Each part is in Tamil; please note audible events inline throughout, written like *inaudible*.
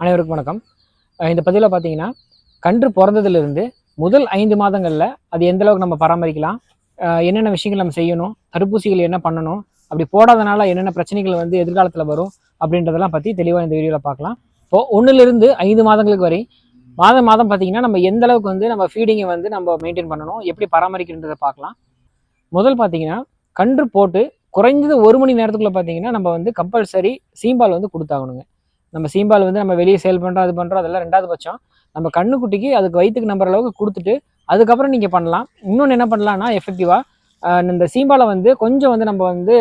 அனைவருக்கும் வணக்கம். இந்த பதிவில் பார்த்தீங்கன்னா கன்று பிறந்ததுலேருந்து முதல் ஐந்து மாதங்களில் அது எந்த அளவுக்கு நம்ம பராமரிக்கலாம் என்னென்ன விஷயங்கள் நம்ம செய்யணும் தடுப்பூசிகள் என்ன பண்ணணும் அப்படி போடாதனால என்னென்ன பிரச்சனைகள் வந்து எதிர்காலத்தில் வரும் அப்படின்றதெல்லாம் பற்றி தெளிவாக இந்த வீடியோவில் பார்க்கலாம் இப்போ ஒன்றுலேருந்து ஐந்து மாதங்களுக்கு வரை மாதம் மாதம் பார்த்தீங்கன்னா நம்ம எந்த அளவுக்கு வந்து நம்ம ஃபீடிங்கை வந்து நம்ம மெயின்டைன் பண்ணணும் எப்படி பராமரிக்கிறன்றதை பார்க்கலாம் முதல் பார்த்தீங்கன்னா கன்று போட்டு குறைஞ்சது ஒரு மணி நேரத்துக்குள்ளே பார்த்தீங்கன்னா நம்ம வந்து கம்பல்சரி சீம்பால் வந்து கொடுத்தாகணுங்க. நம்ம சீம்பால் வந்து நம்ம வெளியே சேல் பண்ணுறோம் அது பண்ணுறோம் அதெல்லாம் ரெண்டாவது பட்சம். நம்ம கண்ணுக்குட்டிக்கு அதுக்கு வயிற்றுக்கு நம்புற அளவுக்கு கொடுத்துட்டு அதுக்கப்புறம் நீங்கள் பண்ணலாம். இன்னொன்று என்ன பண்ணலாம்னா எஃபெக்டிவாக இந்த சீம்பாலை வந்து கொஞ்சம் வந்து நம்ம வந்து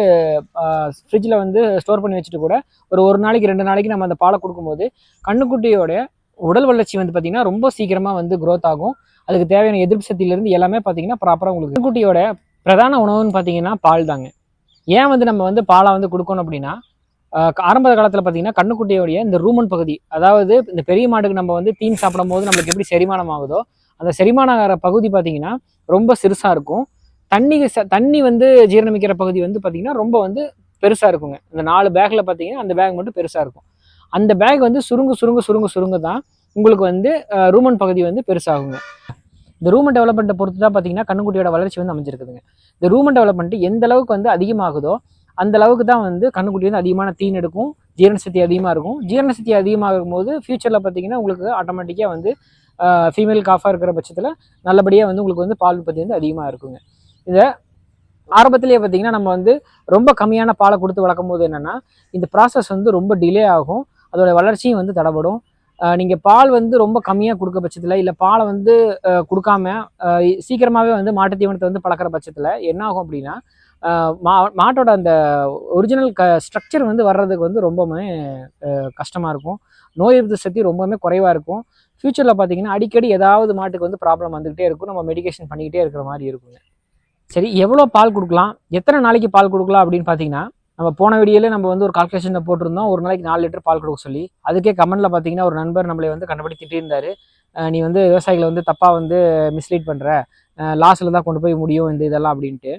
ஃப்ரிட்ஜில் வந்து ஸ்டோர் பண்ணி வச்சுட்டு கூட ஒரு ஒரு நாளைக்கு ரெண்டு நாளைக்கு நம்ம அந்த பாலை கொடுக்கும்போது கண்ணுக்குட்டியோட உடல் வளர்ச்சி வந்து பார்த்திங்கன்னா ரொம்ப சீக்கிரமாக வந்து க்ரோத் ஆகும். அதுக்கு தேவையான எதிர்ப்பு சக்தியிலேருந்து எல்லாமே பார்த்தீங்கன்னா ப்ராப்பராக உங்களுக்கு கண்ணுக்குட்டியோட பிரதான உணவுன்னு பார்த்தீங்கன்னா பால் தாங்க ஏன் வந்து நம்ம வந்து பாலை வந்து கொடுக்கணும் அப்படின்னா ஆரம்ப காலத்தில் பார்த்தீங்கன்னா கண்ணுக்குட்டியோடைய இந்த ரூமன் பகுதி அதாவது இந்த பெரிய மாட்டுக்கு நம்ம வந்து தீன் சாப்பிடும் போது நம்மளுக்கு எப்படி செரிமானம் ஆகுதோ அந்த செரிமானம் ஆகிற பகுதி பார்த்தீங்கன்னா ரொம்ப சிறுசாக இருக்கும். தண்ணி ச- தண்ணி வந்து ஜீரணமிக்கிற பகுதி வந்து பார்த்தீங்கன்னா ரொம்ப வந்து பெருசாக இருக்குங்க. இந்த நாலு பேக்கில் பார்த்தீங்கன்னா அந்த பேக் மட்டும் பெருசாக இருக்கும். அந்த பேக் வந்து சுருங்கு சுருங்கு சுருங்கு சுருங்க தான் உங்களுக்கு வந்து ரூமன் பகுதி வந்து பெருசாகுங்க. இந்த ரூமன் டெவலப்மெண்ட்டை பொறுத்து தான் பார்த்தீங்கன்னா கண்ணுக்குட்டியோட வளர்ச்சி வந்து அமைஞ்சிருக்குதுங்க. இந்த ரூமன் டெவலப்மெண்ட் எந்த அளவுக்கு வந்து அதிகமாகுதோ அந்த அளவுக்கு தான் வந்து கண்ணுக்குட்டி வந்து அதிகமான தீன் எடுக்கும். ஜீரண சக்தி அதிகமாக இருக்கும். ஜீரண சக்தி அதிகமாகும் போது ஃபியூச்சரில் பார்த்தீங்கன்னா உங்களுக்கு ஆட்டோமேட்டிக்காக வந்து ஃபீமேல் காஃபாக இருக்கிற பட்சத்தில் நல்லபடியாக வந்து உங்களுக்கு வந்து பால் உற்பத்தி வந்து அதிகமாக இருக்குங்க. இதை ஆரம்பத்திலேயே பார்த்தீங்கன்னா நம்ம வந்து ரொம்ப கம்மியான பாலை கொடுத்து வளர்க்கும் போது என்னென்னா இந்த ப்ராசஸ் வந்து ரொம்ப டிலே ஆகும். அதோட வளர்ச்சியும் வந்து தடைபடும். நீங்கள் பால் வந்து ரொம்ப கம்மியாக கொடுக்க பட்சத்தில் இல்லை பாலை வந்து கொடுக்காம சீக்கிரமாகவே வந்து மாட்டு தீவனத்தை வந்து பழக்கிற பட்சத்தில் என்ன ஆகும் அப்படின்னா மா மாட்டோட அந்த ஒரிஜினல் க ஸ்ட்ரக்சர் வந்து வர்றதுக்கு வந்து ரொம்பவுமே கஷ்டமாக இருக்கும். நோய் எதிர்ப்பு சக்தி ரொம்பவுமே குறைவாக இருக்கும். ஃப்யூச்சரில் பார்த்தீங்கன்னா அடிக்கடி ஏதாவது மாட்டுக்கு வந்து ப்ராப்ளம் வந்துக்கிட்டே இருக்கும். நம்ம மெடிகேஷன் பண்ணிக்கிட்டே இருக்கிற மாதிரி இருக்குங்க. சரி எவ்வளோ பால் கொடுக்கலாம்? எத்தனை நாளைக்கு பால் கொடுக்கலாம் அப்படின்னு பார்த்தீங்கன்னா நம்ம போன வீடியோவில் நம்ம வந்து ஒரு கால்குலேஷனில் போட்டிருந்தோம். ஒரு நாளைக்கு நாலு லிட்டர் பால் கொடுக்க சொல்லி. அதுக்கே கமெண்ட்டில் பார்த்தீங்கன்னா ஒரு நண்பர் நம்மளை வந்து கண்டபடி இருந்தார். நீ வந்து விவசாயிகளை வந்து தப்பாக வந்து மிஸ்லீட் பண்ணுற லாஸில் தான் கொண்டு போய் முடியும் இந்த இதெல்லாம் அப்படின்ட்டு.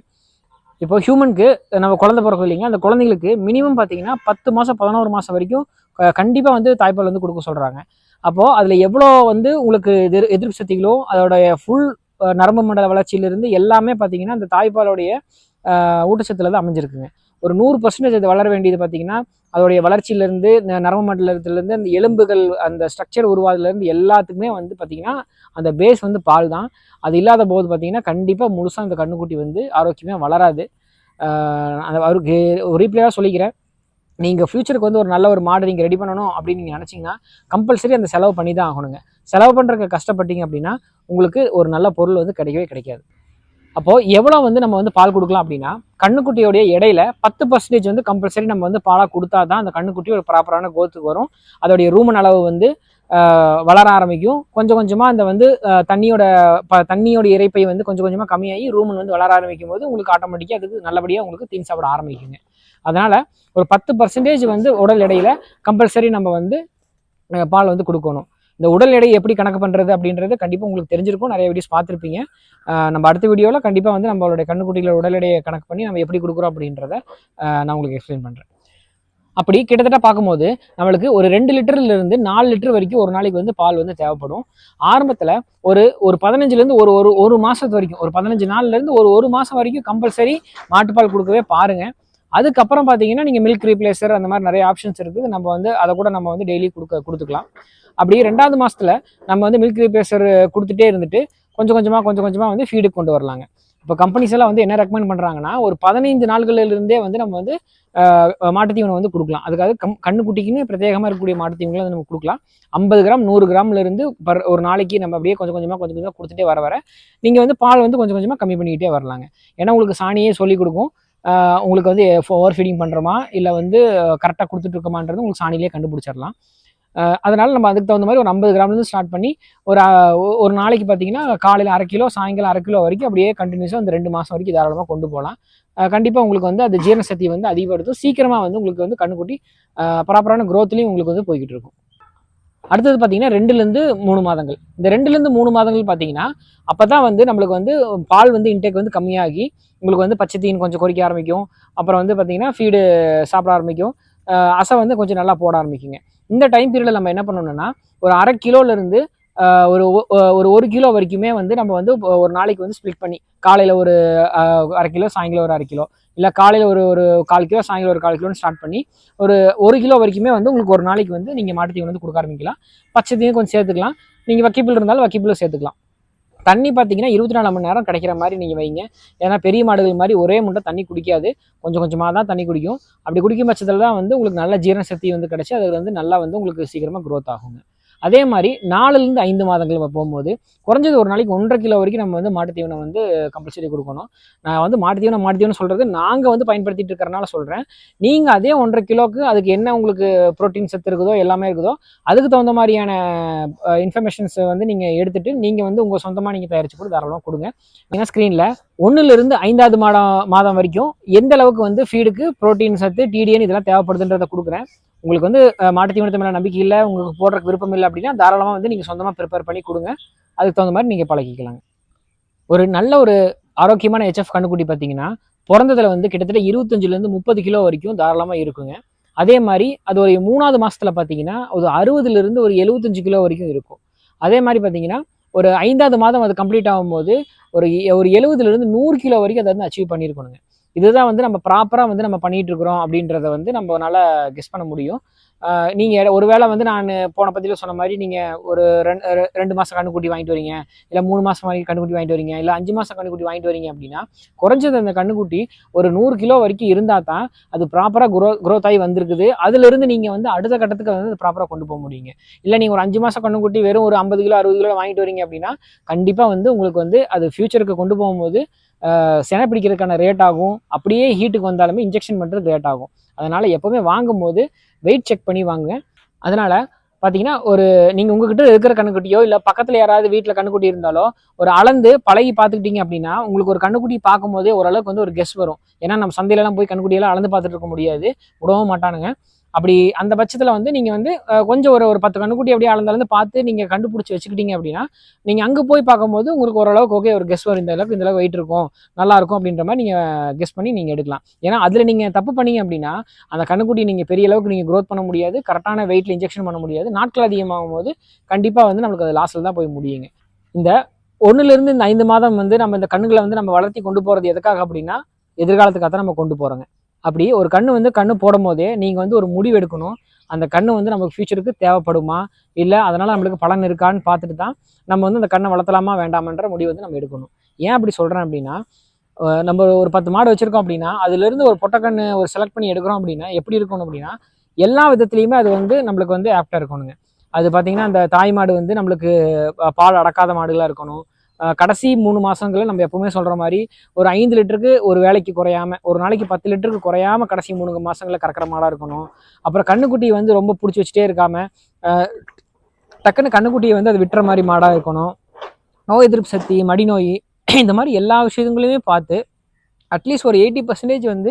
இப்போ ஹியூமனுக்கு நம்ம குழந்தை பிறக்கும் இல்லைங்க அந்த குழந்தைங்களுக்கு மினிமம் பார்த்தீங்கன்னா பத்து மாதம் பதினோரு மாதம் வரைக்கும் கண்டிப்பாக வந்து தாய்ப்பால் வந்து கொடுக்க சொல்கிறாங்க அப்போது அதில் எவ்வளோ வந்து உங்களுக்கு எதிர் எதிர்ப்பு சக்திகளோ அதோடைய ஃபுல் நரம்பு மண்டல வளர்ச்சியிலிருந்து எல்லாமே பார்த்தீங்கன்னா அந்த தாய்ப்பாலுடைய ஊட்டச்சத்தில் ஊட்டச்சத்துல தான் அமைஞ்சிருக்குங்க. ஒரு நூறு பர்சன்டேஜ் அது வளர வேண்டியது பார்த்தீங்கன்னா அதோடைய வளர்ச்சியிலேருந்து நரம்பு மண்டலத்திலேருந்து அந்த எலும்புகள் அந்த ஸ்ட்ரக்சர் உருவாதுலேருந்து எல்லாத்துக்குமே வந்து பார்த்திங்கன்னா அந்த பேஸ் வந்து பால் தான் அது இல்லாத போது பார்த்தீங்கன்னா கண்டிப்பாக முழுசாக அந்த கண்ணுக்குட்டி வந்து ஆரோக்கியமாக வளராது. அந்த அவருக்கு ஒரு ரீப்ளேவாக சொல்லிக்கிறேன். நீங்கள் ஃப்யூச்சருக்கு வந்து ஒரு நல்ல ஒரு மாடு நீங்கள் ரெடி பண்ணணும் அப்படின்னு நீங்கள் நினச்சிங்கன்னா கம்பல்சரி அந்த செலவு பண்ணி தான் ஆகணுங்க. செலவு பண்ணுறதுக்கு கஷ்டப்பட்டீங்க அப்படின்னா உங்களுக்கு ஒரு நல்ல பொருள் வந்து கிடைக்கவே கிடைக்காது. அப்போது எவ்வளோ வந்து நம்ம வந்து பால் கொடுக்கலாம் அப்படின்னா கண்ணுக்குட்டியோடைய இடையில பத்து பர்சன்டேஜ் வந்து கம்பல்சரி நம்ம வந்து பாலாக கொடுத்தா தான் அந்த கண்ணுக்குட்டி ஒரு ப்ராப்பரான கோத்துக்கு வரும். அதோடைய ரூமன் அளவு வந்து வளர ஆரம்பிக்கும். கொஞ்சம் கொஞ்சமாக அந்த வந்து தண்ணியோட ப தண்ணியோட இறைப்பை வந்து கொஞ்சம் கொஞ்சமாக கம்மியாகி ரூமன் வந்து வளர ஆரம்பிக்கும் போது உங்களுக்கு ஆட்டோமேட்டிக்காக அதுக்கு நல்லபடியாக உங்களுக்கு தீன் சாப்பிட ஆரம்பிக்குங்க. அதனால் ஒரு பத்து பர்சன்டேஜ் வந்து உடல் இடையில கம்பல்சரி நம்ம வந்து பால் வந்து கொடுக்கணும். இந்த உடல் எடை எப்படி கணக்கு பண்ணுறது அப்படின்றது கண்டிப்பாக உங்களுக்கு தெரிஞ்சிருக்கும். நிறைய வீடியோஸ் பார்த்துருப்பீங்க. நம்ம அடுத்த வீடியோவில் கண்டிப்பாக வந்து நம்மளுடைய கண்ணுக்குட்டிகளோட உடல் எடையை கணக்கு பண்ணி நம்ம எப்படி கொடுக்குறோம் அப்படின்றத நான் உங்களுக்கு எக்ஸ்பிளைன் பண்ணுறேன் அப்படி கிட்டத்தட்ட பார்க்கும்போது நம்மளுக்கு ஒரு ரெண்டு லிட்டர்லேருந்து நாலு லிட்டர் வரைக்கும் ஒரு நாளைக்கு வந்து பால் வந்து தேவைப்படும். ஆரம்பத்தில் ஒரு ஒரு பதினஞ்சுலேருந்து ஒரு ஒரு ஒரு மாதத்து வரைக்கும் ஒரு பதினஞ்சு நாள்லேருந்து ஒரு ஒரு மாதம் வரைக்கும் கம்பல்சரி மாட்டுப்பால் கொடுக்கவே பாருங்கள் அதுக்கப்புறம் பார்த்தீங்கன்னா நீங்கள் மில்க் ரீப்ளேசர் அந்த மாதிரி நிறைய ஆப்ஷன்ஸ் இருக்குது. நம்ம வந்து அதை கூட நம்ம வந்து டெய்லி கொடுக்க கொடுத்துக்கலாம். அப்படியே ரெண்டாவது மாதத்தில் நம்ம வந்து மில்க் ரீப்ளேசர் கொடுத்துட்டே இருந்துட்டு கொஞ்சம் கொஞ்சமாக கொஞ்சம் கொஞ்சமாக வந்து ஃபீடு கொண்டு வரலாங்க. இப்போ கம்பெனிஸ் எல்லாம் வந்து என்ன ரெக்கமெண்ட் பண்ணுறாங்கன்னா ஒரு பதினைந்து நாள்களிலிருந்தே வந்து நம்ம வந்து மாட்டுத்தீவனம் வந்து கொடுக்கலாம். அதுக்காக கம் கண்ணுக்குட்டிக்குன்னு பிரத்யேகமாக இருக்கக்கூடிய மாட்டுத்தீவனங்களை வந்து நம்ம கொடுக்கலாம். ஐம்பது கிராம் நூறு கிராம்லேருந்து பர் ஒரு நாளைக்கு நம்ம அப்படியே கொஞ்சம் கொஞ்சமாக கொஞ்சம் கொஞ்சமாக கொடுத்துட்டே வர வர நீங்கள் வந்து பால் வந்து கொஞ்சம் கொஞ்சமாக கம்மி பண்ணிக்கிட்டே வரலாங்க. ஏன்னா உங்களுக்கு சாணியே சொல்லி கொடுக்கும். உங்களுக்கு வந்து ஓவர் ஃபீடிங் பண்ணுறோமா இல்லை வந்து கரெக்டாக கொடுத்துட்டு இருக்கோமான்றது உங்களுக்கு சாணியிலே கண்டுபிடிச்சிடலாம். அதனால நம்ம அதுக்கு தகுந்த மாதிரி ஒரு ஐம்பது கிராம்லேருந்து ஸ்டார்ட் பண்ணி ஒரு ஒரு நாளைக்கு பார்த்தீங்கன்னா காலையில் அரை கிலோ சாயங்காலம் அரை கிலோ வரைக்கும் அப்படியே கண்டினியூஸாக அந்த ரெண்டு மாதம் வரைக்கும் தாராளமாக கொண்டு போகலாம் கண்டிப்பாக உங்களுக்கு வந்து அது ஜீரண சக்தி வந்து அதிகப்படுத்தும். சீக்கிரமாக வந்து உங்களுக்கு வந்து கண்ணுக்குட்டி ப்ராப்பரான க்ரோத்லேயும் உங்களுக்கு வந்து போய்கிட்டு இருக்கும். அடுத்தது பார்த்தீங்கன்னா ரெண்டுலேருந்து மூணு மாதங்கள். இந்த ரெண்டுலேருந்து மூணு மாதங்கள் பார்த்தீங்கன்னா அப்போ தான் வந்து நம்மளுக்கு வந்து பால் வந்து இன்டேக் வந்து கம்மியாகி உங்களுக்கு வந்து பச்சை தீன் கொஞ்சம் குறைக்க ஆரம்பிக்கும். அப்புறம் வந்து பார்த்தீங்கன்னா ஃபீடு சாப்பிட ஆரம்பிக்கும். அசை வந்து கொஞ்சம் நல்லா போட ஆரம்பிக்குங்க. இந்த டைம் பீரியடில் நம்ம என்ன பண்ணணும்னா ஒரு அரை கிலோலேருந்து ஒரு ஒரு ஒரு கிலோ வரைக்குமே வந்து நம்ம வந்து ஒரு நாளைக்கு வந்து ஸ்ப்ளிட் பண்ணி காலையில் ஒரு அரை கிலோ சாயங்காலம் ஒரு அரை கிலோ இல்லை காலையில் ஒரு ஒரு கால் கிலோ சாயங்காலம் ஒரு கால் கிலோன்னு ஸ்டார்ட் பண்ணி ஒரு ஒரு கிலோ வரைக்குமே வந்து உங்களுக்கு ஒரு நாளைக்கு வந்து நீங்கள் மாட்டுத்தீவனம் வந்து கொடுக்க ஆரம்பிக்கலாம். பச்சைத்தையும் கொஞ்சம் சேர்த்துக்கலாம். நீங்கள் வக்கிப்பில் இருந்தாலும் வக்கிப்பில் சேர்த்துக்கலாம். தண்ணி பார்த்தீங்கன்னா இருபத்தி நாலு மணி நேரம் கிடைக்கிற மாதிரி நீங்கள் வைங்க. ஏன்னா பெரிய மாடுகள் மாதிரி ஒரே முட்டை தண்ணி குடிக்காது. கொஞ்சம் கொஞ்சமாக தான் தண்ணி குடிக்கும். அப்படி குடிக்கும் பட்சத்தில் தான் வந்து உங்களுக்கு நல்ல ஜீரண சக்தி வந்து கிடைச்சி அது வந்து நல்லா வந்து உங்களுக்கு சீக்கிரமாக க்ரோத் ஆகுங்க. அதே மாதிரி நாலுலேருந்து ஐந்து மாதங்கள் நம்ம போகும்போது குறைஞ்சது ஒரு நாளைக்கு ஒன்றரை கிலோ வரைக்கும் நம்ம வந்து மாட்டு தீவனம் வந்து கம்பல்சரி கொடுக்கணும். நான் வந்து மாட்டு தீவனம் மாட்டு தீவனம் சொல்கிறது நாங்கள் வந்து பயன்படுத்திட்டு இருக்கிறனால சொல்கிறேன் நீங்கள் அதே ஒன்றரை கிலோக்கு அதுக்கு என்ன உங்களுக்கு புரோட்டீன் சத்து இருக்குதோ எல்லாமே இருக்குதோ அதுக்கு தகுந்த மாதிரியான இன்ஃபர்மேஷன்ஸை வந்து நீங்கள் எடுத்துகிட்டு நீங்கள் வந்து உங்கள் சொந்தமாக நீங்கள் தயாரிச்சு கூட தாராளமாக கொடுங்க. ஏன்னா ஸ்க்ரீனில் ஒன்றுலேருந்து ஐந்தாவது மாதம் மாதம் வரைக்கும் எந்த அளவுக்கு வந்து ஃபீடுக்கு புரோட்டீன் சத்து டிடிஎன் இதெல்லாம் தேவைப்படுதுன்றதை கொடுக்குறேன். உங்களுக்கு வந்து மாட்டு தீவனத்தை தீவனத்து மேலே நம்பிக்கை இல்லை உங்களுக்கு போடுறதுக்கு விருப்பம் இல்லை அப்படின்னா தாராளமாக வந்து நீங்கள் சொந்தமாக ப்ரிப்பேர் பண்ணி கொடுங்க. அதுக்கு தகுந்த மாதிரி நீங்கள் பழகிக்கலாங்க. ஒரு நல்ல ஒரு ஆரோக்கியமான ஹெச்எஃப் கண்ணுக்குட்டி பார்த்தீங்கன்னா பிறந்ததுல வந்து கிட்டத்தட்ட இருபத்தஞ்சிலேருந்து முப்பது கிலோ வரைக்கும் தாராளமாக இருக்குங்க. அதே மாதிரி அது ஒரு மூணாவது மாதத்தில் பார்த்தீங்கன்னா ஒரு அறுபதுலேருந்து ஒரு எழுபத்தஞ்சு கிலோ வரைக்கும் இருக்கும். அதே மாதிரி பார்த்தீங்கன்னா ஒரு ஐந்தாவது மாதம் அது கம்ப்ளீட் ஆகும்போது ஒரு எ- ஒரு எழுபதுலேருந்து நூறு கிலோ வரைக்கும் அதை வந்து அச்சீவ் பண்ணியிருக்கணுங்க. இதுதான் வந்து நம்ம ப்ராப்பராக வந்து நம்ம பண்ணிகிட்டு இருக்கிறோம் அப்படின்றத வந்து நம்மளால கெஸ் பண்ண முடியும். நீங்கள் ஒருவேளை வந்து நான் போன பதில சொன்ன மாதிரி நீங்கள் ஒரு ரெண்டு ரெ- ரெண்டு மாதம் கண்ணுக்குட்டி வாங்கிட்டு வரீங்க இல்லை மூணு மாதம் வாங்கி கண்ணுக்குட்டி வாங்கிட்டு வரீங்க இல்லை அஞ்சு மாதம் கண்ணுக்குட்டி வாங்கிட்டு வரீங்க அப்படின்னா குறைஞ்சது அந்த கண்ணுக்குட்டி ஒரு நூறு கிலோ வரைக்கும் இருந்தால் தான் அது ப்ராப்பராக குரோ க்ரோத் ஆகி வந்திருக்குது. அதுலேருந்து நீங்கள் வந்து அடுத்த கட்டத்துக்கு வந்து ப்ராப்பராக கொண்டு போக முடியுங்க. இல்லை நீங்கள் ஒரு அஞ்சு மாதம் கண்ணுக்குட்டி வெறும் ஒரு ஐம்பது கிலோ அறுபது கிலோ வாங்கிட்டு வரீங்க அப்படின்னா கண்டிப்பாக வந்து உங்களுக்கு வந்து அது ஃபியூச்சருக்கு கொண்டு போகும்போது ஆஹ், செனை பிடிக்கிறதுக்கான ரேட் ஆகும். அப்படியே ஹீட்டுக்கு வந்தாலுமே இன்ஜெக்ஷன் பண்ணுறது ரேட் ஆகும். அதனால் எப்போவுமே வாங்கும்போது வெயிட் செக் பண்ணி வாங்குங்க. அதனால் பார்த்தீங்கன்னா ஒரு நீங்கள் உங்ககிட்ட இருக்கிற கண்ணுக்குட்டியோ இல்லை பக்கத்தில் யாராவது வீட்டில் கண்ணுக்குட்டி இருந்தாலோ ஒரு அளந்து பழகி பார்த்துக்கிட்டீங்க அப்படின்னா உங்களுக்கு ஒரு கண்ணுக்குட்டி பார்க்கும்போதே ஓரளவுக்கு வந்து ஒரு கெஸ் வரும். ஏன்னா நம்ம சந்தையிலலாம் போய் கண்ணுக்குட்டியெல்லாம் அளந்து பார்த்துட்டு இருக்க முடியாது. விடவும் மாட்டானுங்க. அப்படி அந்த பட்சத்தில் வந்து நீங்கள் வந்து கொஞ்சம் ஒரு ஒரு பத்து கண்ணுக்குட்டி அப்படியே அளந்து பார்த்து நீங்கள் கண்டுபிடிச்சி வச்சுக்கிட்டீங்க அப்படின்னா நீங்கள் அங்கே போய் பார்க்கும்போது உங்களுக்கு ஓரளவுக்கு ஓகே ஒரு கெஸ் வரும். இந்த அளவுக்கு இந்த அளவுக்கு வெயிட் இருக்கும் நல்லா இருக்கும் அப்படின்ற மாதிரி நீங்கள் கெஸ் பண்ணி நீங்கள் எடுக்கலாம். ஏன்னா அதில் நீங்கள் தப்பு பண்ணீங்க அப்படின்னா அந்த கண்ணுக்குட்டி நீங்கள் பெரிய அளவுக்கு நீங்கள் க்ரோத் பண்ண முடியாது கரெக்டான வெயிட்டில் இன்ஜெக்ஷன் பண்ண முடியாது நாட்கள் அதிகமாகும் போது கண்டிப்பாக வந்து நம்மளுக்கு அது லாஸில் தான் போய் முடியுங்க. இந்த ஒன்றுலேருந்து இந்த ஐந்து மாதம் வந்து நம்ம இந்த கண்ணுகளை வந்து நம்ம வளர்த்தி கொண்டு போகிறது எதுக்காக அப்படின்னா எதிர்காலத்துக்காக தான் நம்ம கொண்டு போகிறோங்க அப்படி ஒரு கண்ணு வந்து கண்ணு போடும் போதே நீங்கள் வந்து ஒரு முடிவு எடுக்கணும். அந்த கண்ணு வந்து நமக்கு ஃபியூச்சருக்கு தேவைப்படுமா? இல்லை அதனால் நம்மளுக்கு பலன் இருக்கான்னு பார்த்துட்டு தான் நம்ம வந்து அந்த கண்ணை வளர்த்தலாமா வேண்டாமான்ற முடிவு வந்து நம்ம எடுக்கணும். ஏன் அப்படி சொல்கிறேன் அப்படின்னா நம்ம ஒரு பத்து மாடு வச்சுருக்கோம் அப்படின்னா அதுலேருந்து ஒரு பொட்டக்கண்ணு ஒரு செலக்ட் பண்ணி எடுக்கிறோம் அப்படின்னா எப்படி இருக்கணும் அப்படின்னா எல்லா விதத்துலையுமே அது வந்து நம்மளுக்கு வந்து ஆப்டாக இருக்கணுங்க. அது பார்த்தீங்கன்னா அந்த தாய் மாடு வந்து நம்மளுக்கு பால் அடக்காத மாடுகளாக இருக்கணும். கடைசி மூணு மாதங்களில் நம்ம எப்பவுமே சொல்கிற மாதிரி ஒரு ஐந்து லிட்டருக்கு ஒரு வேலைக்கு குறையாம ஒரு நாளைக்கு பத்து லிட்டருக்கு குறையாம கடைசி மூணு மாதங்களில் கறக்கிற மாடாக இருக்கணும். அப்புறம் கண்ணுக்குட்டி வந்து ரொம்ப பிடிச்சி வச்சுட்டே இருக்காம டக்குன்னு கண்ணுக்குட்டியை வந்து அது விட்டுற மாதிரி மாடாக இருக்கணும். நோய் எதிர்ப்பு சக்தி மடிநோய் *clears throat* இந்த மாதிரி எல்லா விஷயங்களையுமே பார்த்து அட்லீஸ்ட் ஒரு எயிட்டி பர்சன்டேஜ் வந்து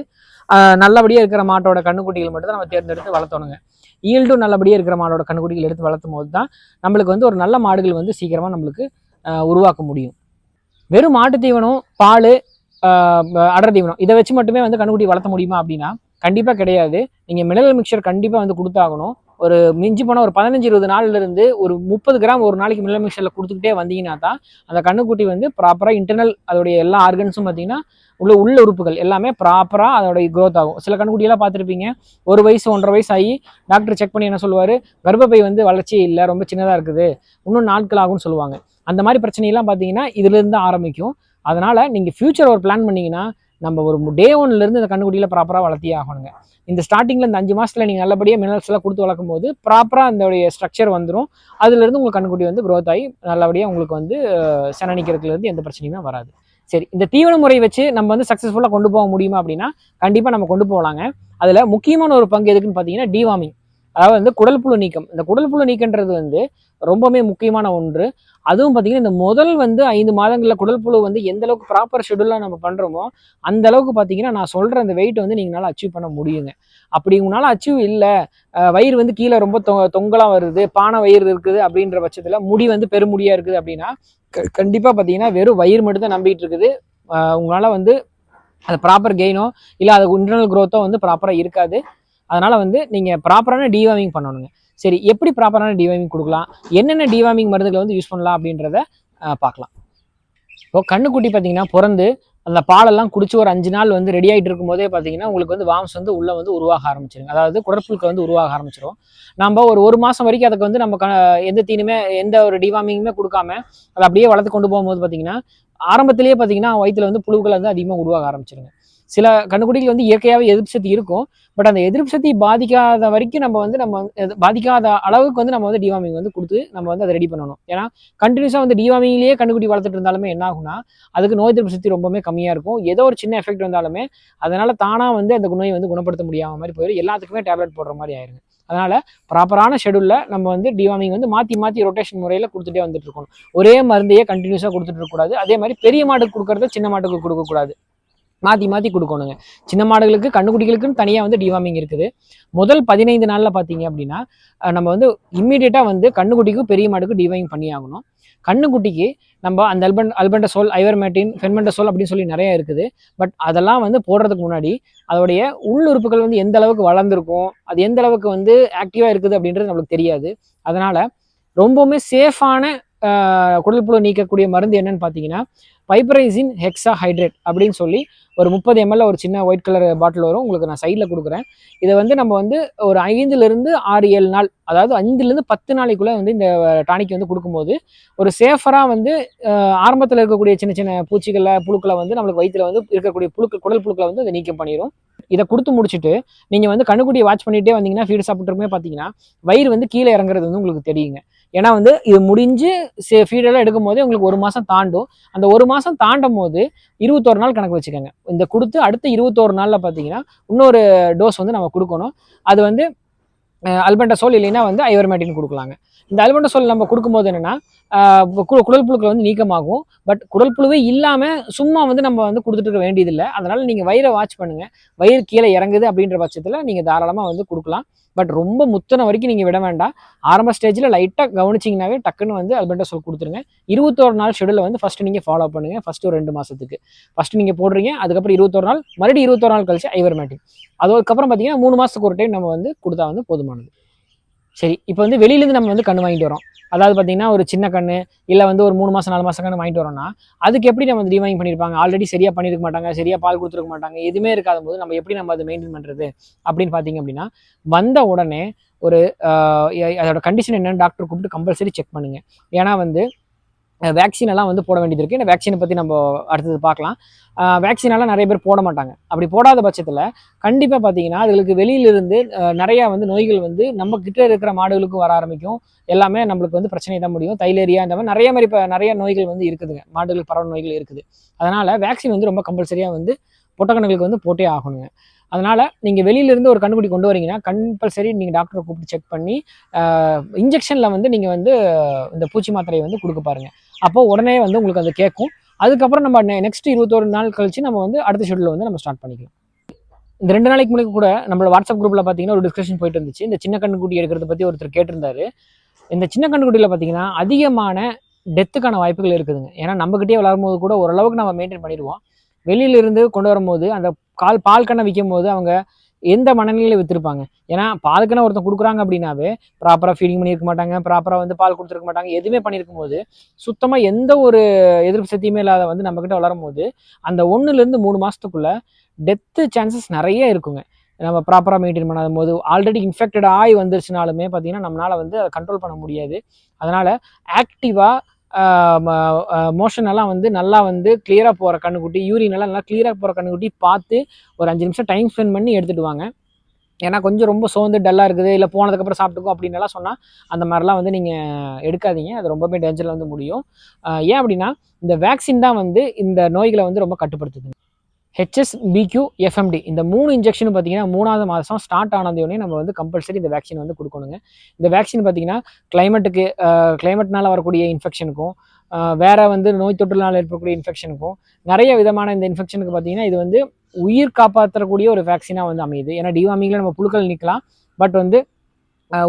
நல்லபடியாக இருக்கிற மாட்டோட கண்ணுக்குட்டிகள் மட்டும் தான் நம்ம தேர்ந்தெடுத்து வளர்த்தணுங்க. ஈல்டும் நல்லபடியாக இருக்கிற மாடோட கண்ணுக்குட்டிகள் எடுத்து வளர்த்தும் போது தான் நம்மளுக்கு வந்து ஒரு நல்ல மாடுகள் வந்து சீக்கிரமாக நம்மளுக்கு உருவாக்க முடியும். வெறும் மாட்டு தீவனம் பால் அடர் தீவனம் இதை வச்சு மட்டுமே வந்து கண்ணுக்குட்டி வளர்த்த முடியுமா அப்படின்னா கண்டிப்பாக கிடையாது. நீங்கள் மினரல் மிக்சர் கண்டிப்பாக வந்து கொடுத்தாகணும். ஒரு மிஞ்சி போனால் ஒரு பதினஞ்சு இருபது நாள்ல இருந்து ஒரு முப்பது கிராம் ஒரு நாளைக்கு மினரல் மிக்சரில் கொடுத்துக்கிட்டே வந்தீங்கன்னா தான் அந்த கண்ணுக்குட்டி வந்து ப்ராப்பராக இன்டர்னல் அதோடைய எல்லா ஆர்கன்ஸும் பார்த்தீங்கன்னா உள்ள உள்ள உறுப்புகள் எல்லாமே ப்ராப்பராக அதோடைய க்ரோத் ஆகும். சில கண்குட்டியெல்லாம் பார்த்துருப்பீங்க ஒரு வயசு ஒன்றரை வயசு ஆகி டாக்டர் செக் பண்ணி என்ன சொல்லுவார்? கர்ப்பப்பை வந்து வளர்ச்சி இல்லை ரொம்ப சின்னதாக இருக்குது. இன்னும் நாட்கள் ஆகும்னு சொல்லுவாங்க. அந்த மாதிரி பிரச்சனையெல்லாம் பார்த்தீங்கன்னா இதுலேருந்து ஆரம்பிக்கும். அதனால் நீங்கள் ஃப்யூச்சர் ஒரு பிளான் பண்ணிங்கன்னா நம்ம ஒரு டே ஒன்லேருந்து இந்த கண்ணுக்குட்டியில் ப்ராப்பராக வளர்த்தியே ஆகணுங்க. இந்த ஸ்டார்டிங்கில் இந்த அஞ்சு மாதத்தில் நீங்கள் நல்லபடியாக மினரல்ஸ்லாம் கொடுத்து வளர்க்கும் போது ப்ராப்பராக அதோடைய ஸ்ட்ரக்சர் வந்துடும் அதுலேருந்து உங்களுக்கு கண்ணுக்குட்டி வந்து க்ரோத் ஆகி நல்லபடியாக உங்களுக்கு வந்து அஹ், நிற்கிறதுலேருந்து எந்த பிரச்சனையுமே வராது. சரி இந்த தீவன முறை வச்சு நம்ம வந்து சக்ஸஸ்ஃபுல்லாக கொண்டு போக முடியுமா அப்படின்னா கண்டிப்பாக நம்ம கொண்டு போகலாங்க அதில் முக்கியமான ஒரு பங்கு எதுக்குன்னு பார்த்தீங்கன்னா டிவாமிங் அதாவது வந்து குடல் புழு நீக்கம். இந்த குடல் புழு நீக்கன்றது வந்து ரொம்பவுமே முக்கியமான ஒன்று. அதுவும் பார்த்தீங்கன்னா இந்த முதல் வந்து ஐந்து மாதங்களில் குடல் புழு வந்து எந்த அளவுக்கு ப்ராப்பர் ஷெடியூலாக நம்ம பண்ணுறோமோ அந்த அளவுக்கு பார்த்தீங்கன்னா நான் சொல்கிற அந்த வெயிட் வந்து நீங்களால் அச்சீவ் பண்ண முடியுங்க. அப்படி உங்களால் அச்சீவ் இல்லை. வயிறு வந்து கீழே ரொம்ப தொ தொங்கலாம் வருது பானை வயிறு இருக்குது அப்படின்ற பட்சத்தில் முடி வந்து பெருமுடியாக இருக்குது அப்படின்னா க- கண்டிப்பாக பார்த்தீங்கன்னா வெறும் வயிறு மட்டும் தான் நம்பிட்டு இருக்குது. உங்களால் உங்களால வந்து அது ப்ராப்பர் கெயினோ இல்லை அது இன்டர்னல் க்ரோத்தோ வந்து ப்ராப்பராக இருக்காது. அதனால் வந்து நீங்கள் ப்ராப்பரான டிவாமிங் பண்ணணுங்க. சரி எப்படி ப்ராப்பரான டிவாமிங் கொடுக்கலாம்? என்னென்ன டிவாமிங் மருந்துகளை வந்து யூஸ் பண்ணலாம் அப்படின்றத பார்க்கலாம். இப்போ கண்ணுக்குட்டி பார்த்தீங்கன்னா பிறந்து அந்த பாலெல்லாம் குடிச்சு ஒரு அஞ்சு நாள் வந்து ரெடி ஆகிட்டு இருக்கும்போதே பார்த்தீங்கன்னா உங்களுக்கு வந்து வாம்ஸ் வந்து உள்ளே வந்து உருவாக ஆரம்பிச்சிருங்க. அதாவது குடற்புழுக்கள் வந்து உருவாக ஆரம்பிச்சிடும் நம்ம ஒரு ஒரு மாதம் வரைக்கும் அதுக்கு வந்து நம்ம க எந்த தீனுமே எந்த ஒரு டிவார்மிங்குமே கொடுக்காம அதை அப்படியே வளர்த்து கொண்டு போகும்போது பார்த்தீங்கன்னா ஆரம்பத்திலேயே பார்த்தீங்கன்னா வயிற்றுல வந்து புழுக்கள் வந்து அதிகமாக உருவாக ஆரம்பிச்சிருங்க. சில கண்ணுக்குட்டிகள் வந்து இயற்கையாகவே எதிர்ப்பு சக்தி இருக்கும். பட் அந்த எதிர்ப்பு சக்தி பாதிக்காத வரைக்கும் நம்ம வந்து நம்ம வந்து பாதிக்காத அளவுக்கு வந்து நம்ம வந்து டிவாமிங் வந்து கொடுத்து நம்ம வந்து அதை ரெடி பண்ணணும். ஏன்னா கண்டினியூஸாக வந்து டிவாமிங்லேயே கண்ணுக்குட்டி வளர்த்துட்டு இருந்தாலுமே என்ன ஆகும்னா அதுக்கு நோய் எதிர்ப்பு சக்தி ரொம்பவே கம்மியாக இருக்கும். ஏதோ ஒரு சின்ன எஃபெக்ட் வந்தாலுமே அதனால தானாக வந்து அந்த நோயை வந்து குணப்படுத்த முடியாத மாதிரி போயிடும் எல்லாத்துக்குமே டேப்லெட் போடுற மாதிரி ஆயிருங்க. அதனால ப்ராப்பரான ஷெடியூலில் நம்ம வந்து டிவார்மிங் வந்து மாற்றி மாற்றி ரொட்டேஷன் முறையில் கொடுத்துட்டே வந்துட்டு இருக்கணும். ஒரே மருந்தையே கண்டினியூஸாக கொடுத்துட்டு இருக்கக்கூடாது. அதே மாதிரி பெரிய மாட்டுக்கு கொடுக்கறத சின்ன மாட்டுக்கு கொடுக்கக்கூடாது. மாற்றி மாற்றி கொடுக்கணுங்க. சின்ன மாடுகளுக்கு கண்ணுக்குட்டிகளுக்குன்னு தனியாக வந்து டிவார்மிங் இருக்குது. முதல் பதினைந்து நாளில் பார்த்தீங்க அப்படின்னா நம்ம வந்து இம்மீடியட்டாக வந்து கண்ணுக்குட்டிக்கும் பெரிய மாடுக்கு டிவார்மிங் பண்ணி ஆகணும். கண்ணுக்குட்டிக்கு நம்ம அந்த அல்பன் அல்பண்டசோல் ஐவர்மேட்டின் ஃபெர்மெண்டசோல் அப்படின்னு சொல்லி நிறைய இருக்குது. பட் அதெல்லாம் வந்து போடுறதுக்கு முன்னாடி அதோடைய உள் உறுப்புகள் வந்து எந்த அளவுக்கு வளர்ந்துருக்கும் அது எந்த அளவுக்கு வந்து ஆக்டிவாக இருக்குது அப்படின்றது நம்மளுக்கு தெரியாது. அதனால் ரொம்பவுமே சேஃபான குடல்புழு நீக்கக்கூடிய மருந்து என்னன்னு பார்த்தீங்கன்னா பைப்ரைசின் ஹெக்ஸா ஹைட்ரேட் அப்படின்னு சொல்லி ஒரு முப்பது எம்எல் ஒரு சின்ன ஒயிட் கலர் பாட்டில் வரும். உங்களுக்கு நான் சைடில் கொடுக்குறேன். இதை வந்து நம்ம வந்து ஒரு ஐந்துலேருந்து ஆறு ஏழு நாள் அதாவது அஞ்சுலேருந்து பத்து நாளைக்குள்ளே வந்து இந்த டானிக் வந்து கொடுக்கும்போது ஒரு சேஃபராக வந்து ஆரம்பத்தில் இருக்கக்கூடிய சின்ன சின்ன பூச்சிகளை புழுக்களை வந்து நம்மளுக்கு வயிற்றில் வந்து இருக்கக்கூடிய புழுக்கள் குடல் புழுக்களை வந்து அதை நீக்கம் பண்ணிடும் இதை கொடுத்து முடிச்சுட்டு நீங்கள் வந்து கண்ணுக்குட்டியை வாட்ச் பண்ணிகிட்டே வந்தீங்கன்னா ஃபீடு சாப்பிட்ருக்குமே பார்த்தீங்கன்னா வயிறு வந்து கீழே இறங்குறது வந்து உங்களுக்கு தெரியுங்க. ஏன்னா வந்து இது முடிஞ்சு சே ஃபீடெல்லாம் எடுக்கும் போதே உங்களுக்கு ஒரு மாதம் தாண்டும். அந்த ஒரு மாதம் தாண்டும் போது இருபத்தோரு நாள் கணக்கு வச்சுக்கோங்க. இந்த கொடுத்து அடுத்த இருபத்தோரு நாளில் பார்த்தீங்கன்னா இன்னொரு டோஸ் வந்து நம்ம கொடுக்கணும். அது வந்து அல்பண்டசோல் இல்லைன்னா வந்து ஐவர்மேட்டின் கொடுக்கலாங்க. இந்த அல்பண்டசோல் நம்ம கொடுக்கும்போது என்னென்னா குடல் புழுக்கள் வந்து நீக்கமாகும். பட் குடல் புழுவே இல்லாமல் சும்மா வந்து நம்ம வந்து கொடுத்துட்டு இருக்க வேண்டியதில்லை. அதனால் நீங்கள் வயிறை வாட்ச் பண்ணுங்கள் வயிறு கீழே இறங்குது அப்படின்ற பட்சத்தில் நீங்கள் தாராளமாக வந்து கொடுக்கலாம். பட் ரொம்ப முத்தனை வரைக்கும் நீங்கள் விட வேண்டாம். ஆரம்ப ஸ்டேஜில் லைட்டாக கவனிச்சிங்கனாவே டக்குன்னு வந்து அல்பண்டசோல் கொடுத்துருங்க. இருபத்தோரு நாள் ஷெடியூலை வந்து ஃபஸ்ட்டு நீங்கள் ஃபாலோ பண்ணுங்கள் ஃபஸ்ட்டு ஒரு ரெண்டு மாதத்துக்கு ஃபஸ்ட்டு நீங்கள் போடுறீங்க. அதுக்கப்புறம் இருபத்தோரு நாள். மறுபடியும் இருபத்தோரு நாள் கழிச்சு ஐவர்மேட்டிக் அதுக்கப்புறம் பார்த்தீங்கன்னா மூணு மாதத்துக்கு ஒரு டைம் நம்ம வந்து கொடுத்தா வந்து போதுமானது. சரி இப்போ வந்து வெளியிலேருந்து நம்ம வந்து கண்ணு வாங்கிட்டு வரோம் அதாவது பார்த்தீங்கன்னா ஒரு சின்ன கண்ணு இல்லை வந்து ஒரு மூணு மாதம் நாலு மாதம் கண்ணு வாங்கிட்டு வரோம்னா அதுக்கு எப்படி நம்ம டிவாயிங் பண்ணியிருப்பாங்க ஆல்ரெடி சரியாக பண்ணியிருக்க மாட்டாங்க சரியாக பால் கொடுத்துருக்க மாட்டாங்க எதுவுமே இருக்காத போது நம்ம எப்படி நம்ம அதை மெயின்டைன் பண்ணுறது அப்படின்னு பார்த்தீங்க அப்படின்னா வந்த உடனே ஒரு அதோட கண்டிஷன் என்னன்னு டாக்டர் கூப்பிட்டு கம்பல்சரி செக் பண்ணுங்கள் ஏன்னா வந்து வேக்சின் எல்லாம் வந்து போட வேண்டியது இருக்குது இந்த வேக்சினை பற்றி நம்ம அடுத்தது பார்க்கலாம். வேக்சினெல்லாம் நிறைய பேர் போட மாட்டாங்க. அப்படி போடாத பட்சத்தில் கண்டிப்பாக பார்த்தீங்கன்னா அதுகளுக்கு வெளியிலிருந்து நிறையா வந்து நோய்கள் வந்து நம்ம கிட்ட இருக்கிற மாடுகளுக்கும் வர ஆரம்பிக்கும். எல்லாமே நம்மளுக்கு வந்து பிரச்சனை தான் முடியும். தைலேரியா இந்த மாதிரி நிறைய மாதிரி இப்போ நிறைய நோய்கள் வந்து இருக்குதுங்க. மாடுகளுக்கு பரவ நோய்கள் இருக்குது. அதனால் வேக்சின் வந்து ரொம்ப கம்பல்சரியாக வந்து பொட்டக்கணுகளுக்கு வந்து போட்டே ஆகணுங்க. அதனால் நீங்கள் வெளியிலேருந்து ஒரு கண்டுபிடி கொண்டு வரீங்கன்னா கம்பல்சரி நீங்கள் டாக்டரை கூப்பிட்டு செக் பண்ணி இன்ஜெக்ஷனில் வந்து நீங்கள் வந்து இந்த பூச்சி மாத்திரையை வந்து கொடுக்க பாருங்கள் அப்போ உடனே வந்து உங்களுக்கு அது கேட்கும். அதுக்கப்புறம் நம்ம நெக்ஸ்ட் இருபத்தோரு நாள் கழிச்சு நம்ம வந்து அடுத்த ஷெடியூல் வந்து நம்ம ஸ்டார்ட் பண்ணிக்கலாம். இந்த ரெண்டு நாளைக்கு முன்னாடி கூட நம்மளோட வாட்ஸ்அப் குரூப்பில் பார்த்தீங்கன்னா ஒரு டிஸ்கஷன் போயிட்டு இருந்துச்சு. இந்த சின்ன கண்ணுக்குட்டி எடுக்கிறத பற்றி ஒருத்தர் கேட்டிருந்தாரு. இந்த சின்ன கண்ணுக்குட்டியில் பார்த்தீங்கன்னா அதிகமான டெத்துக்கான வாய்ப்புகள் இருக்குதுங்க. ஏன்னா நம்மக்கிட்டே வளரும் போது கூட ஓரளவுக்கு நம்ம மெயின்டைன் பண்ணிடுவோம். வெளியிலிருந்து கொண்டு வரும்போது அந்த கால் பால் கண்ணை விற்கும் போது அவங்க எந்த மனநிலையில் விற்றுருப்பாங்க ஏன்னா பால் ஒருத்தன் கொடுக்குறாங்க அப்படின்னாவே ப்ராப்பராக ஃபீடிங் பண்ணியிருக்க மாட்டாங்க ப்ராப்பராக வந்து பால் கொடுத்துருக்க மாட்டாங்க எதுவுமே பண்ணியிருக்கும் போது சுத்தமாக எந்த ஒரு எதிர்ப்பு சக்தியுமே இல்லாத வந்து நம்மக்கிட்ட வளரும் போது அந்த ஒன்றுலேருந்து மூணு மாதத்துக்குள்ளே டெத்து சான்சஸ் நிறைய இருக்குங்க. நம்ம ப்ராப்பராக மெயின்டைன் பண்ணாத போது ஆல்ரெடி இன்ஃபெக்டட் ஆகி வந்துருச்சுனாலுமே பார்த்தீங்கன்னா நம்மளால் வந்து அதை கண்ட்ரோல் பண்ண முடியாது. அதனால் ஆக்டிவாக மோஷன் எல்லாம் வந்து நல்லா வந்து கிளியராக போகிற கண்ணுக்குட்டி யூரின் எல்லாம் நல்லா கிளியராக போகிற கண்ணுக்குட்டி பார்த்து ஒரு அஞ்சு நிமிஷம் டைம் ஸ்பெண்ட் பண்ணி எடுத்துகிட்டு வாங்க. ஏன்னா கொஞ்சம் ரொம்ப சோர்ந்து டல்லாக இருக்குது இல்லை போனதுக்கப்புறம் சாப்பிட்டுக்கோ அப்படின்னு எல்லாம் சொன்னால் அந்த மாதிரிலாம் வந்து நீங்கள் எடுக்காதீங்க அது ரொம்பவே டேஞ்சரில் வந்து முடியும். ஏன் அப்படின்னா இந்த வேக்சின் தான் வந்து இந்த நோய்களை வந்து ரொம்ப கட்டுப்படுத்துது. ஹெச்எஸ் பிக்யூ எஃப்எம்டி இந்த மூணு இன்ஜெக்ஷன் பார்த்தீங்கன்னா மூணாவது மாதம் ஸ்டார்ட் ஆனதையோடனே நம்ம வந்து கம்பல்சரி இந்த வேக்சின் வந்து கொடுக்கணுங்க. இந்த வேக்சின் பார்த்தீங்கன்னா கிளைமேட்டுக்கு கிளைமேட்னால வரக்கூடிய இன்ஃபெக்ஷனுக்கும் வேற வந்து நோய் தொற்றுனால ஏற்படக்கூடிய இன்ஃபெக்ஷனுக்கும் நிறைய விதமான இந்த இன்ஃபெக்ஷனுக்கு பார்த்தீங்கன்னா இது வந்து உயிர் காப்பாற்றக்கூடிய ஒரு வேக்சினாக வந்து அமையுது. ஏன்னா டிவாமிங்கில் நம்ம புழுக்கள் நிற்கலாம் பட் வந்து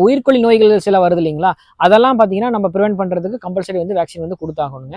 உயிர்கொல்லி நோய்கள் சில வருது இல்லைங்களா? அதெல்லாம் பார்த்தீங்கன்னா நம்ம ப்ரிவென்ட் பண்ணுறதுக்கு கம்பல்சரி வந்து வேக்சின் வந்து கொடுத்தாகணுங்க.